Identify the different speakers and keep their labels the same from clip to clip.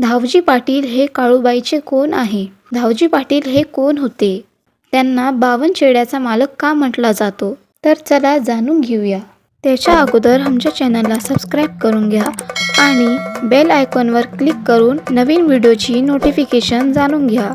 Speaker 1: धावजी पाटील हे काळूबाईचे कोण आहे? धावजी पाटील हे कोण होते? त्यांना बावन चेड्याचा मालक का म्हटला जातो? तर चला जाणून घेऊया. त्याच्या अगोदर आमच्या चॅनलला सबस्क्राईब करून घ्या आणि बेल आयकॉनवर क्लिक करून नवीन व्हिडिओची नोटिफिकेशन जाणून घ्या.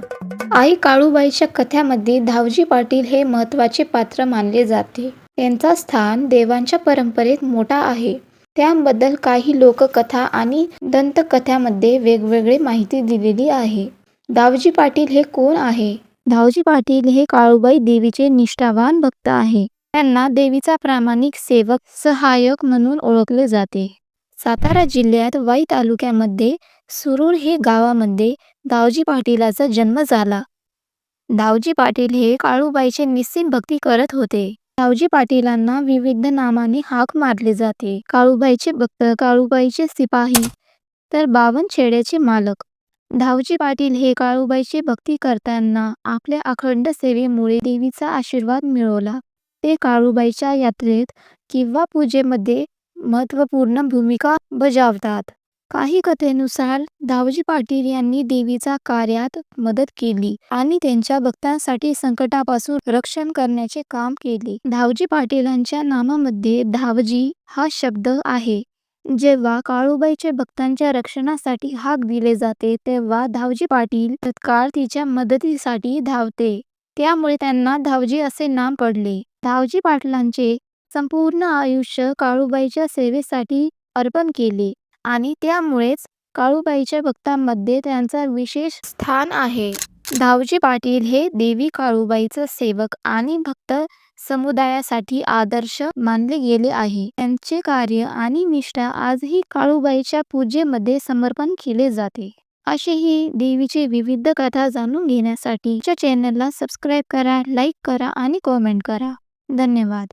Speaker 1: आई काळूबाईच्या कथ्यामध्ये धावजी पाटील हे महत्त्वाचे पात्र मानले जाते. त्यांचा स्थान देवांच्या परंपरेत मोठा आहे. त्याबद्दल काही लोककथा आणि दंतकथामध्ये वेगवेगळी माहिती दिलेली आहे. दावजी पाटील हे कोण आहे? दावजी पाटील हे काळूबाई देवीचे निष्ठावान भक्त आहे. त्यांना देवीचा प्रामाणिक सेवक सहाय्यक म्हणून ओळखले जाते. सातारा जिल्ह्यात वाई तालुक्यामध्ये सुरूर हे गावामध्ये दावजी पाटीलाचा जन्म झाला. दावजी पाटील हे काळूबाईचे निस्सीम भक्ती करत होते. रावजी पाटीलांना विविध नामाने हाक मारले जाते. काळूबाईचे भक्त काळूबाईचे सिपाही तर बावन छेड्याचे मालक. धावजी पाटील हे काळूबाईची भक्ती करताना आपल्या अखंड सेवेमुळे देवीचा आशीर्वाद मिळवला. ते काळूबाईच्या यात्रेत किंवा पूजेमध्ये महत्त्वपूर्ण भूमिका बजावतात. काही कथेनुसार दावजी पाटील यांनी देवीचा कार्यात मदत केली आणि त्यांच्या भक्तांसाठी संकटापासून रक्षण करण्याचे काम केले. धावजी पाटीलांच्या नामामध्ये धावजी हा शब्द आहे. जेव्हा काळूबाईचे भक्तांच्या रक्षणासाठी हाक दिले जाते तेव्हा धावजी पाटील तत्काळ तिच्या मदतीसाठी धावते. त्यामुळे त्यांना धावजी असे नाम पडले. धावजी पाटलांचे संपूर्ण आयुष्य काळूबाईच्या सेवेसाठी अर्पण केले. आणि त्यामुळेच काळूबाईच्या भक्तांमध्ये त्यांचा विशेष स्थान आहे. धावजी पाटील हे देवी काळूबाईचं सेवक आणि भक्त समुदायासाठी आदर्श मानले गेले आहे. त्यांचे कार्य आणि निष्ठा आजही काळूबाईच्या पूजेमध्ये समर्पण केले जाते. अशीही देवीची विविध कथा जाणून घेण्यासाठी चॅनलला सबस्क्राईब करा लाईक करा आणि कॉमेंट करा. धन्यवाद.